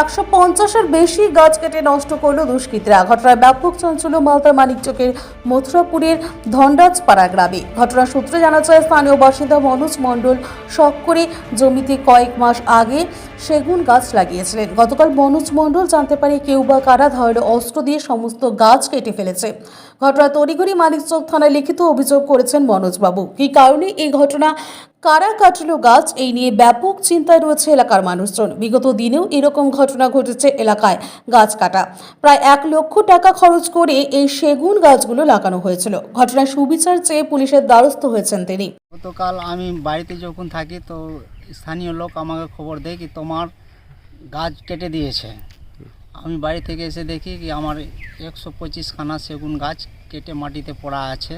একশো পঞ্চাশের বেশি গাছ কেটে নষ্ট করল দুষ্কৃতীরা। ঘটনায় ব্যাপক চঞ্চল্য মালদার মানিকচকের মথুরাপুরের ধনরাজপাড়া গ্রামে। ঘটনা সূত্রে জানা যায়, স্থানীয় বাসিন্দা মনোজ মণ্ডল শখ করে জমিতে কয়েক মাস আগে সেগুন গাছ লাগিয়েছিলেন। গতকাল মনোজ মণ্ডল জানতে পারে কেউ বা কারা ধারালো অস্ত্র দিয়ে সমস্ত গাছ কেটে ফেলেছে। ঘটনা তড়িঘড়ি মানিকচক থানায় লিখিত অভিযোগ করেছেন মনোজবাবু। কী কারণে এই ঘটনা কারা কাটলো গাছ এই নিয়ে ব্যাপক চিন্তায় রয়েছে এলাকার মানুষজন। বিগত দিনেও এরকম ঘটনা ঘটেছে এলাকায় গাছ কাটা। প্রায় এক লক্ষ টাকা খরচ করে এই সেগুন গাছগুলো লাগানো হয়েছিল। ঘটনায় সুবিচার চেয়ে পুলিশের দ্বারস্থ হয়েছেন তিনি। গতকাল আমি বাড়িতে যখন থাকি তো স্থানীয় লোক আমাকে খবর দেয় কি তোমার গাছ কেটে দিয়েছে। আমি বাড়ি থেকে এসে দেখি কি আমার একশো পঁচিশ খানা সেগুন গাছ কেটে মাটিতে পড়া আছে।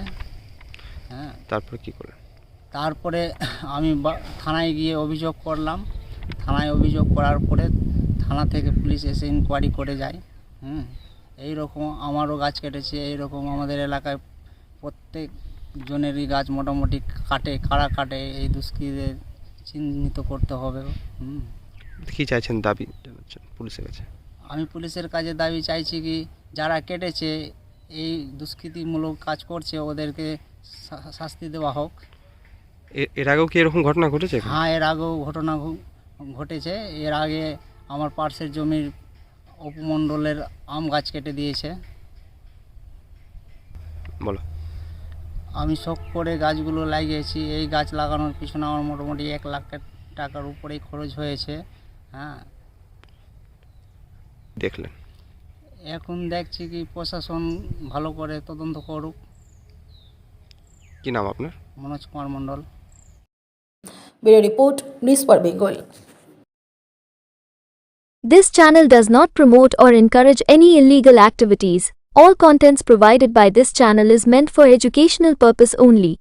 হ্যাঁ। তারপর কি করলেন? তারপরে আমি বা- থানায় গিয়ে অভিযোগ করলাম। থানায় অভিযোগ করার পরে থানা থেকে পুলিশ এসে ইনকোয়ারি করে যায়। হুম এইরকম আমারও গাছ কেটেছে এইরকম আমাদের এলাকায় প্রত্যেক জনেরই গাছ মোটামুটি কাটে কারা কাটে এই দুষ্কৃতীদের চিহ্নিত করতে হবে। হুম। কি চাইছেন দাবি পুলিশের কাছে? আমি পুলিশের কাছে দাবি চাইছি কি যারা কেটেছে এই দুষ্কৃতিমূলক কাজ করছে ওদেরকে শাস্তি দেওয়া হোক। এর আগেও কি এরকম ঘটনা ঘটেছে হ্যাঁ এর আগেও ঘটনা ঘটেছে। এর আগে আমার পার্শ্বের জমির উপমণ্ডলের আম গাছ কেটে দিয়েছে। বলো। আমি শখ করে গাছগুলো লাগিয়েছি। এই গাছ লাগানোর পিছনে আমার মোটামুটি এক লাখ টাকার উপরেই খরচ হয়েছে। হ্যাঁ। দেখলেন? এখন দেখছি কি প্রশাসন ভালো করে তদন্ত করুক। কি নাম আপনার? Manoj Kumar Mondal. Bureau report news for Bengal This channel does not promote or encourage any illegal activities. All contents provided by this channel is meant for educational purpose only.